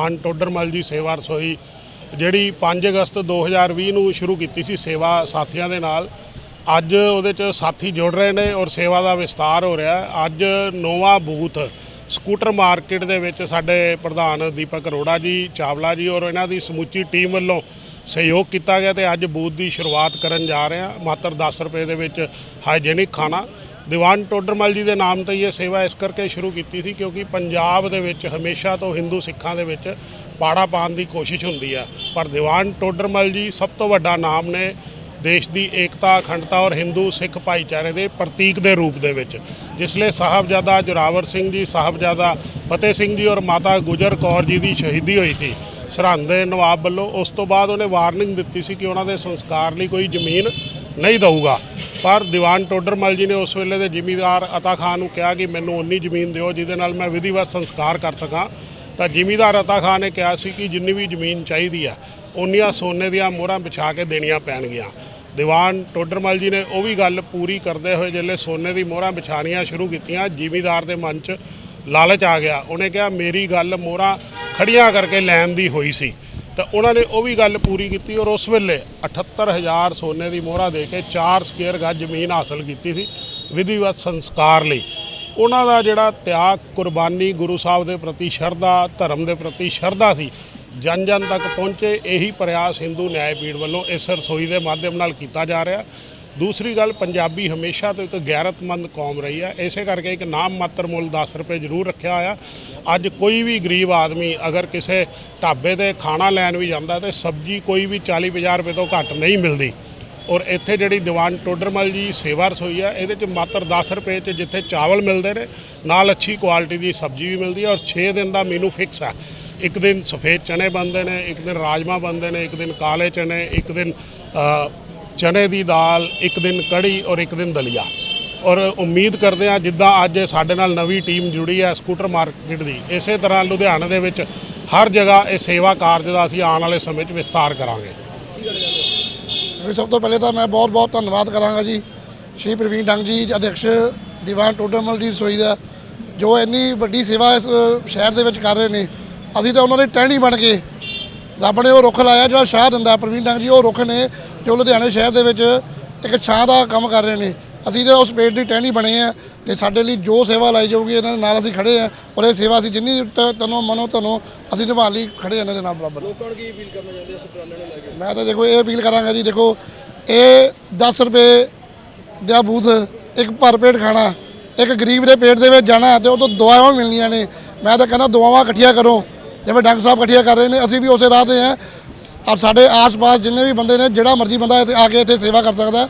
ਆਨ ਟੋਡਰਮਲ ਜੀ ਸੇਵਾ ਰਸੋਈ, ਜਿਹੜੀ 5 ਅਗਸਤ 2020 ਨੂੰ ਸ਼ੁਰੂ ਕੀਤੀ ਸੀ ਸੇਵਾ ਸਾਥੀਆਂ ਦੇ ਨਾਲ। ਅੱਜ ਉਹਦੇ ਚ ਸਾਥੀ ਜੁੜ ਰਹੇ ਨੇ ਔਰ ਸੇਵਾ ਦਾ ਵਿਸਤਾਰ ਹੋ ਰਿਹਾ ਅੱਜ ਨੋਵਾ ਬੂਥ, ਸਕੂਟਰ ਮਾਰਕੀਟ ਦੇ ਵਿੱਚ ਸਾਡੇ ਪ੍ਰਧਾਨ ਦੀਪਕ ਅਰੋੜਾ ਜੀ, ਚਾਵਲਾ ਜੀ ਔਰ ਇਹਨਾਂ ਦੀ ਸਮੁੱਚੀ ਟੀਮ ਵੱਲੋਂ ਸਹਿਯੋਗ ਕੀਤਾ ਗਿਆ ਤੇ ਅੱਜ ਬੂਥ ਦੀ ਸ਼ੁਰੂਆਤ ਕਰਨ ਜਾ ਰਹੇ ਹਾਂ। ਮਾਤਰ 10 ਰੁਪਏ ਦੇ ਵਿੱਚ ਹਾਈਜੀਨਿਕ ਖਾਣਾ। ਦੀਵਾਨ ਟੋਡਰਮਲ ਜੀ ਦੇ ਨਾਮ ਤੇ ਇਹ ਸੇਵਾ ਇਸ ਕਰਕੇ ਸ਼ੁਰੂ ਕੀਤੀ ਸੀ ਕਿਉਂਕਿ ਪੰਜਾਬ ਦੇ ਵਿੱਚ ਹਮੇਸ਼ਾ ਤੋਂ ਹਿੰਦੂ ਸਿੱਖਾਂ ਦੇ ਵਿੱਚ ਪਾੜਾ ਪਾਉਣ ਦੀ ਕੋਸ਼ਿਸ਼ ਹੁੰਦੀ ਆ। ਪਰ ਦੀਵਾਨ ਟੋਡਰਮਲ ਜੀ ਸਭ ਤੋਂ ਵੱਡਾ ਨਾਮ ਨੇ ਦੇਸ਼ ਦੀ ਏਕਤਾ, ਅਖੰਡਤਾ ਔਰ ਹਿੰਦੂ ਸਿੱਖ ਭਾਈਚਾਰੇ ਦੇ ਪ੍ਰਤੀਕ ਦੇ ਰੂਪ ਦੇ ਵਿੱਚ। ਜਿਸ ਲਈ ਸਾਹਿਬਜ਼ਾਦਾ ਜੋਰਾਵਰ ਸਿੰਘ ਜੀ, ਸਾਹਿਬਜ਼ਾਦਾ ਫਤਿਹ ਸਿੰਘ ਜੀ ਔਰ ਮਾਤਾ ਗੁਜਰ ਕੌਰ ਜੀ ਦੀ ਸ਼ਹੀਦੀ ਹੋਈ ਸੀ। ਸਰਹੰਦ ਦੇ ਨਵਾਬ ਵੱਲੋਂ ਉਸ ਤੋਂ ਬਾਅਦ ਉਹਨੇ ਵਾਰਨਿੰਗ ਦਿੱਤੀ ਸੀ ਕਿ ਉਹਨਾਂ ਦੇ ਸੰਸਕਾਰ ਲਈ ਕੋਈ ਜ਼ਮੀਨ ਨਹੀਂ ਦਊਗਾ। ਪਰ ਦੀਵਾਨ ਟੋਡਰਮਲ ਜੀ ਨੇ ਉਸ ਵੇਲੇ ਦੇ ਜ਼ਿਮੀਦਾਰ ਅਤਾ ਖਾਨ ਨੂੰ ਕਿਹਾ ਕਿ ਮੈਨੂੰ ਉਨੀ ਜ਼ਮੀਨ ਦਿਓ ਜਿਹਦੇ ਨਾਲ ਮੈਂ ਵਿਧੀਵਤ ਸੰਸਕਾਰ ਕਰ ਸਕਾਂ। ਤਾਂ ਜ਼ਿਮੀਦਾਰ ਅਤਾ ਖਾਨ ਨੇ ਕਿਹਾ ਸੀ ਕਿ ਜਿੰਨੀ ਵੀ ਜ਼ਮੀਨ ਚਾਹੀਦੀ ਆ ਉਨੀਆਂ ਸੋਨੇ ਦੀਆਂ ਮੋਹਰਾਂ ਵਿਛਾ ਕੇ ਦੇਣੀਆਂ ਪੈਣਗੀਆਂ। ਦੀਵਾਨ ਟੋਡਰਮਲ ਜੀ ਨੇ ਉਹ ਵੀ ਗੱਲ ਪੂਰੀ ਕਰਦੇ ਹੋਏ ਜਿਹੜੇ ਸੋਨੇ ਦੀ ਮੋਹਰਾਂ ਵਿਛਾਣੀਆਂ ਸ਼ੁਰੂ ਕੀਤੀਆਂ। ਜ਼ਿਮੀਦਾਰ ਦੇ ਮਨ 'ਚ ਲਾਲਚ ਆ ਗਿਆ। ਉਹਨੇ ਕਿਹਾ, ਮੇਰੀ ਗੱਲ ਮੋਹਰਾਂ ਖੜੀਆਂ ਕਰਕੇ ਲੈਣ ਦੀ ਹੋਈ ਸੀ। ਤਾਂ ਉਹਨਾਂ ਨੇ ਉਹ ਵੀ ਗੱਲ ਪੂਰੀ ਕੀਤੀ ਔਰ ਉਸ ਵੇਲੇ 78000 ਸੋਨੇ ਦੀ ਮੋਹਰਾ ਦੇ ਕੇ 4 ਸਕੁਅਰ ਗੱਜ ਜ਼ਮੀਨ ਹਾਸਲ ਕੀਤੀ ਸੀ ਵਿਧੀਵਤ ਸੰਸਕਾਰ ਲਈ। ਉਹਨਾਂ ਦਾ ਜਿਹੜਾ ਤਿਆਗ, ਕੁਰਬਾਨੀ ਗੁਰੂ ਸਾਹਿਬ ਦੇ ਪ੍ਰਤੀ ਸ਼ਰਧਾ, ਧਰਮ ਦੇ ਪ੍ਰਤੀ ਸ਼ਰਧਾ ਸੀ ਜਨ ਜਨ ਤੱਕ ਪਹੁੰਚੇ, ਇਹੀ ਪ੍ਰਯਾਸ ਹਿੰਦੂ ਨਿਆਏ ਪੀੜ ਵੱਲੋਂ ਇਸ ਰਸੋਈ ਦੇ ਮਾਧਿਅਮ ਨਾਲ ਕੀਤਾ ਜਾ ਰਿਹਾ। ਦੂਸਰੀ ਗੱਲ, ਪੰਜਾਬੀ ਹਮੇਸ਼ਾ ਤੋਂ ਇੱਕ ਗੈਰਤਮੰਦ ਕੌਮ ਰਹੀ ਹੈ। ਇਸੇ ਕਰਕੇ ਇੱਕ ਨਾਮ ਮਾਤਰ ਮੁੱਲ 10 ਰੁਪਏ ਜ਼ਰੂਰ ਰੱਖਿਆ ਹੋਇਆ। ਅੱਜ ਕੋਈ ਵੀ ਗਰੀਬ ਆਦਮੀ ਅਗਰ ਕਿਸੇ ਢਾਬੇ ਤੇ ਖਾਣਾ ਲੈਣ ਵੀ ਜਾਂਦਾ ਤੇ ਸਬਜ਼ੀ ਕੋਈ ਵੀ 40 50 ਰੁਪਏ ਤੋਂ ਘੱਟ ਨਹੀਂ ਮਿਲਦੀ। ਔਰ ਇੱਥੇ ਜਿਹੜੀ ਦੀਵਾਨ ਟੋਡਰਮਲ ਜੀ ਸੇਵਾ ਰਸੋਈ ਆ ਇਹਦੇ ਚ ਮਾਤਰ 10 ਰੁਪਏ ਚ ਜਿੱਥੇ ਚਾਵਲ ਮਿਲਦੇ ਨੇ, ਨਾਲ ਅੱਛੀ ਕੁਆਲਿਟੀ ਦੀ ਸਬਜ਼ੀ ਵੀ ਮਿਲਦੀ ਹੈ ਔਰ 6 ਦਿਨ ਦਾ ਮੀਨੂ ਫਿਕਸ ਹੈ। ਇੱਕ ਦਿਨ ਸਫੇਦ ਚਨੇ ਬਣਦੇ ਨੇ, ਇੱਕ ਦਿਨ ਰਾਜਮਾ ਬਣਦੇ ਨੇ, ਇੱਕ ਦਿਨ ਕਾਲੇ ਚਨੇ, ਇੱਕ ਦਿਨ ਚਨੇ ਦੀ ਦਾਲ, ਇੱਕ ਦਿਨ ਕੜੀ ਔਰ ਇੱਕ ਦਿਨ ਦਲੀਆ। ਔਰ ਉਮੀਦ ਕਰਦੇ ਹਾਂ ਜਿੱਦਾਂ ਅੱਜ ਸਾਡੇ ਨਾਲ ਨਵੀਂ ਟੀਮ ਜੁੜੀ ਹੈ ਸਕੂਟਰ ਮਾਰਕੀਟ ਦੀ, ਇਸੇ ਤਰ੍ਹਾਂ ਲੁਧਿਆਣੇ ਦੇ ਵਿੱਚ ਹਰ ਜਗ੍ਹਾ ਇਹ ਸੇਵਾ ਕਾਰਜ ਦਾ ਅਸੀਂ ਆਉਣ ਵਾਲੇ ਸਮੇਂ 'ਚ ਵਿਸਤਾਰ ਕਰਾਂਗੇ। ਜੀ ਸਭ ਤੋਂ ਪਹਿਲੇ ਤਾਂ ਮੈਂ ਬਹੁਤ ਬਹੁਤ ਧੰਨਵਾਦ ਕਰਾਂਗਾ ਜੀ ਸ਼੍ਰੀ ਪ੍ਰਵੀਨ ਡੰਗ ਜੀ, ਅਧਿਕਸ਼ ਦੀਵਾਨ ਟੋਡਰਮਲ ਦੀ ਰਸੋਈ ਦਾ, ਜੋ ਇੰਨੀ ਵੱਡੀ ਸੇਵਾ ਇਸ ਸ਼ਹਿਰ ਦੇ ਵਿੱਚ ਕਰ ਰਹੇ ਨੇ। ਅਸੀਂ ਤਾਂ ਉਹਨਾਂ ਦੇ ਟਹਿਣੀ ਬਣ ਕੇ ਰੱਬ ਨੇ ਉਹ ਰੁੱਖ ਲਾਇਆ ਜਿਹੜਾ ਸ਼ਾਹ ਦਿੰਦਾ ਪ੍ਰਵੀਨ ਡੰਗ ਜੀ ਉਹ ਰੁੱਖ ਨੇ ਜੋ ਲੁਧਿਆਣੇ ਸ਼ਹਿਰ ਦੇ ਵਿੱਚ ਇੱਕ ਛਾਂ ਦਾ ਕੰਮ ਕਰ ਰਹੇ ਨੇ। ਅਸੀਂ ਤਾਂ ਉਸ ਪੇੜ ਦੀ ਟਹਿਣੀ ਬਣੇ ਆ ਤੇ ਸਾਡੇ ਲਈ ਜੋ ਸੇਵਾ ਲਾਈ ਜਾਊਗੀ ਇਹਨਾਂ ਦੇ ਨਾਲ ਅਸੀਂ ਖੜੇ ਆ ਔਰ ਇਹ ਸੇਵਾ ਅਸੀਂ ਜਿੰਨੀ ਤਨੋਂ ਮਨੋਂ ਤੁਹਾਨੂੰ ਅਸੀਂ ਨਿਭਾਉਣ ਲਈ ਖੜੇ ਇਹਨਾਂ ਦੇ ਨਾਲ ਬਰਾਬਰ। ਲੋਕਾਂ ਨੂੰ ਕੀ ਅਪੀਲ ਕਰਨਾ ਚਾਹੁੰਦੇ ਹੋ ਇਸ ਉਪਰਾਲੇ ਨੂੰ ਲੈ ਕੇ? ਮੈਂ ਤਾਂ ਦੇਖੋ ਇਹ ਅਪੀਲ ਕਰਾਂਗਾ ਜੀ ਦੇਖੋ ਇਹ 10 ਰੁਪਏ ਦਾ ਬੂਥ ਇੱਕ ਭਰ ਪੇਟ ਖਾਣਾ ਇੱਕ ਗਰੀਬ ਦੇ ਪੇਟ ਦੇ ਵਿੱਚ ਜਾਣਾ ਤੇ ਉਹ ਤੋਂ ਦੁਆਵਾਂ ਮਿਲਣੀਆਂ ਨੇ। ਮੈਂ ਤਾਂ ਕਹਿੰਦਾ ਦੁਆਵਾਂ ਇਕੱਠੀਆਂ ਕਰੋ। ਜਿਵੇਂ ਡੰਗ ਸਾਹਿਬ ਇਕੱਠੀਆਂ ਕਰ ਰਹੇ ਨੇ, ਅਸੀਂ ਵੀ ਉਸੇ ਰਾਹ ਤੇ ਹਾਂ। ਔਰ ਸਾਡੇ ਆਸ-ਪਾਸ ਜਿੰਨੇ ਵੀ ਬੰਦੇ ਨੇ, ਜਿਹੜਾ ਮਰਜ਼ੀ ਬੰਦਾ ਇੱਥੇ ਆ ਕੇ ਇੱਥੇ ਸੇਵਾ ਕਰ ਸਕਦਾ,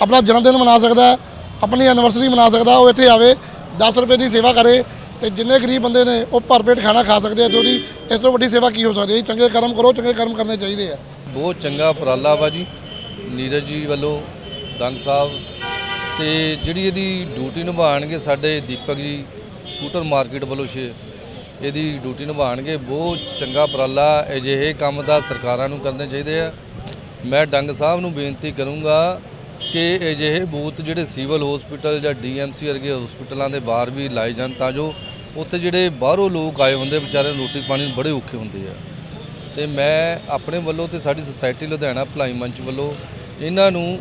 ਆਪਣਾ ਜਨਮ ਦਿਨ ਮਨਾ ਸਕਦਾ, ਆਪਣੀ ਐਨੀਵਰਸਰੀ ਮਨਾ ਸਕਦਾ, ਉਹ ਇੱਥੇ ਆਵੇ 10 ਰੁਪਏ ਦੀ ਸੇਵਾ ਕਰੇ ਤੇ ਜਿੰਨੇ ਗਰੀਬ ਬੰਦੇ ਨੇ, ਉਹ ਭਰ ਪੇਟ ਖਾਣਾ ਖਾ ਸਕਦੇ ਆ ਤੇ ਉਹਦੀ, ਇਸ ਤੋਂ ਵੱਡੀ ਸੇਵਾ ਕੀ ਹੋ ਸਕਦੀ ਹੈ? ਚੰਗੇ ਕਰਮ ਕਰੋ, ਚੰਗੇ ਕਰਮ ਕਰਨੇ ਚਾਹੀਦੇ ਆ। ਬਹੁਤ ਚੰਗਾ ਉਪਰਾਲਾ ਵਾ ਜੀ, ਨੀਰਜ ਜੀ ਵੱਲੋਂ ਡੰਗ ਸਾਹਿਬ। ਤੇ ਜਿਹੜੀ ਇਹਦੀ ਡਿਊਟੀ ਨਿਭਾਣਗੇ ਸਾਡੇ ਦੀਪਕ ਜੀ, ਸਕੂਟਰ ਮਾਰਕੀਟ ਵੱਲੋਂ ਛੇ ਇਹਦੀ ਡਿਊਟੀ ਨਿਭਾਣਗੇ ਬਹੁਤ ਚੰਗਾ ਉਪਰਾਲਾ ਅਜਿਹੇ ਕੰਮ ਦਾ ਸਰਕਾਰਾਂ ਨੂੰ ਕਰਨੇ ਚਾਹੀਦੇ ਆ। ਮੈਂ ਡੰਗ ਸਾਹਿਬ ਨੂੰ ਬੇਨਤੀ ਕਰੂੰਗਾ ਕਿ ਅਜਿਹੇ ਬੂਥ ਜਿਹੜੇ ਸਿਵਲ ਹਸਪੀਟਲ ਜਾਂ ਡੀਐਮਸੀ ਵਰਗੇ ਹਸਪੀਟਲਾਂ ਦੇ ਬਾਹਰ ਵੀ ਲਾਏ ਜਾਣ ਤਾਂ ਜੋ ਉੱਥੇ ਜਿਹੜੇ ਬਾਹਰੋਂ ਲੋਕ ਆਏ ਹੁੰਦੇ ਵਿਚਾਰੇ ਰੋਟੀ ਪਾਣੀ ਬੜੇ ਔਖੇ ਹੁੰਦੇ ਆ। ਤੇ ਮੈਂ ਆਪਣੇ ਵੱਲੋਂ ਤੇ ਸਾਡੀ ਸੁਸਾਇਟੀ ਲੁਧਿਆਣਾ ਭਲਾਈ ਮੰਚ ਵੱਲੋਂ ਇਹਨਾਂ ਨੂੰ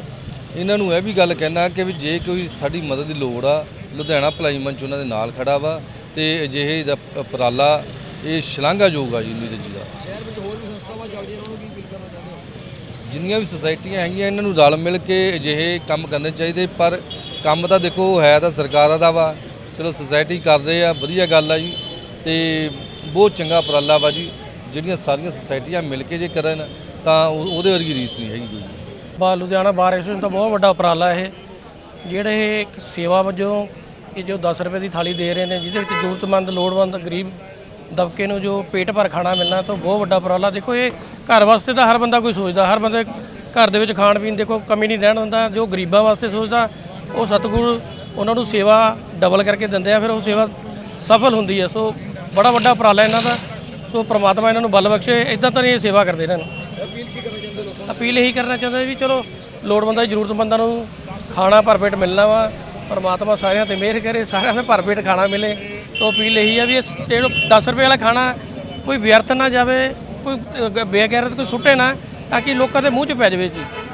ਇਹਨਾਂ ਨੂੰ ਇਹ ਵੀ ਗੱਲ ਕਹਿਣਾ ਕਿ ਵੀ ਜੇ ਕੋਈ ਸਾਡੀ ਮਦਦ ਦੀ ਲੋੜ ਆ, ਲੁਧਿਆਣਾ ਭਲਾਈ ਮੰਚ ਉਹਨਾਂ ਦੇ ਨਾਲ ਖੜਾ ਵਾ। ਤੇ ਅਜਿਹੇ ਦਾ ਉਪਰਾਲਾ ਇਹ ਸ਼ਲਾਘਾਯੋਗ ਆ ਜੀ ਨੀਰਜ ਜੀ ਦਾ। ਸ਼ਹਿਰ ਵਿੱਚ ਹੋਰ ਵੀ ਸੰਸਥਾਵਾਂ ਚੱਲਦੀਆਂ ਉਹਨਾਂ ਨੂੰ ਕੀ ਅਪੀਲ ਕਰਨਾ ਚਾਹੁੰਦੇ ਹੋ? ਜਿੰਨੀਆਂ ਵੀ ਸੁਸਾਇਟੀਆਂ ਹੈਗੀਆਂ ਇਹਨਾਂ ਨੂੰ ਰਲ ਮਿਲ ਕੇ ਅਜਿਹੇ ਕੰਮ ਕਰਨੇ ਚਾਹੀਦੇ ਪਰ ਕੰਮ ਤਾਂ ਦੇਖੋ ਹੈ ਤਾਂ ਸਰਕਾਰਾਂ ਦਾ ਵਾ। ਚਲੋ ਸੁਸਾਇਟੀ ਕਰਦੇ ਆ ਵਧੀਆ ਗੱਲ ਆ ਜੀ ਤੇ ਬਹੁਤ ਚੰਗਾ ਉਪਰਾਲਾ ਵਾ ਜੀ। ਜਿਹੜੀਆਂ ਸਾਰੀਆਂ ਸੁਸਾਇਟੀਆਂ ਮਿਲ ਕੇ ਜੇ ਕਰਨ ਤਾਂ ਉਹ- ਉਹਦੇ ਵਰਗੀ ਰੀਸ ਨਹੀਂ ਹੈਗੀ ਕੋਈ। ਬਾ ਲੁਧਿਆਣਾ ਬਾਰ ਐਸੋਸੀਏਸ਼ਨ ਦਾ ਬਹੁਤ ਵੱਡਾ ਉਪਰਾਲਾ ਇਹ। ਜਿਹੜੇ ਇਹ ਇੱਕ ਸੇਵਾ ਵਜੋਂ ਇਹ ਜੋ 10 ਰੁਪਏ ਦੀ ਥਾਲੀ ਦੇ ਰਹੇ ਨੇ ਜਿਹਦੇ ਵਿੱਚ ਜ਼ਰੂਰਤਮੰਦ ਲੋੜਵੰਦ ਗਰੀਬ ਦਬਕੇ ਨੂੰ ਜੋ ਪੇਟ ਭਰ ਖਾਣਾ ਮਿਲਣਾ ਤਾਂ ਬਹੁਤ ਵੱਡਾ ਉਪਰਾਲਾ। ਦੇਖੋ ਇਹ ਘਰ ਵਾਸਤੇ ਤਾਂ ਹਰ ਬੰਦਾ ਕੋਈ ਸੋਚਦਾ ਹਰ ਬੰਦੇ ਘਰ ਦੇ ਵਿੱਚ ਖਾਣ ਪੀਣ ਦੇਖੋ ਕਮੀ ਨਹੀਂ ਰਹਿਣ ਦਿੰਦਾ ਜੋ ਗਰੀਬਾਂ ਵਾਸਤੇ ਸੋਚਦਾ ਉਹ ਸਤਿਗੁਰ ਉਹਨਾਂ ਨੂੰ ਸੇਵਾ ਡਬਲ ਕਰਕੇ ਦਿੰਦੇ ਆ ਫਿਰ ਉਹ ਸੇਵਾ ਸਫਲ ਹੁੰਦੀ ਹੈ ਸੋ ਬੜਾ ਵੱਡਾ ਉਪਰਾਲਾ ਇਹਨਾਂ ਦਾ। ਸੋ ਪ੍ਰਮਾਤਮਾ ਇਹਨਾਂ ਨੂੰ ਬਲ ਬਖਸ਼ੇ ਇਦਾਂ ਤਾਂ ਨਹੀਂ ਇਹ ਸੇਵਾ ਕਰਦੇ ਨੂੰ ਅਪੀਲ ਕੀ ਕਰਨਾ ਚਾਹੁੰਦੇ ਲੋਕਾਂ ਅਪੀਲ ਇਹੀ ਕਰਨਾ ਚਾਹੁੰਦਾ ਵੀ ਚਲੋ ਲੋੜਵੰਦਾਂ ਜ਼ਰੂਰਤਮੰਦਾਂ ਨੂੰ ਖਾਣਾ ਭਰਪੇਟ ਮਿਲਣਾ ਵਾ। ਪਰਮਾਤਮਾ ਸਾਰਿਆਂ ਤੇ ਮਿਹਰ ਕਰੇ ਸਾਰਿਆਂ ਦੇ ਭਰਪੇਟ ਖਾਣਾ ਮਿਲੇ। ਸੋ ਅਪੀਲ ਇਹੀ ਆ ਵੀ ਇਹ ਜਿਹੜਾ 10 ਰੁਪਏ ਵਾਲਾ ਖਾਣਾ ਕੋਈ ਵਿਅਰਥ ਨਾ ਜਾਵੇ ਕੋਈ ਅ, ਬੇਗੈਰਤ ਕੋਈ ਸੁੱਟੇ ਨਾ ਤਾਂ ਕਿ ਲੋਕਾਂ ਦੇ ਮੂੰਹ 'ਚ ਪੈ ਜਾਵੇ ਇਹ ਚੀਜ਼।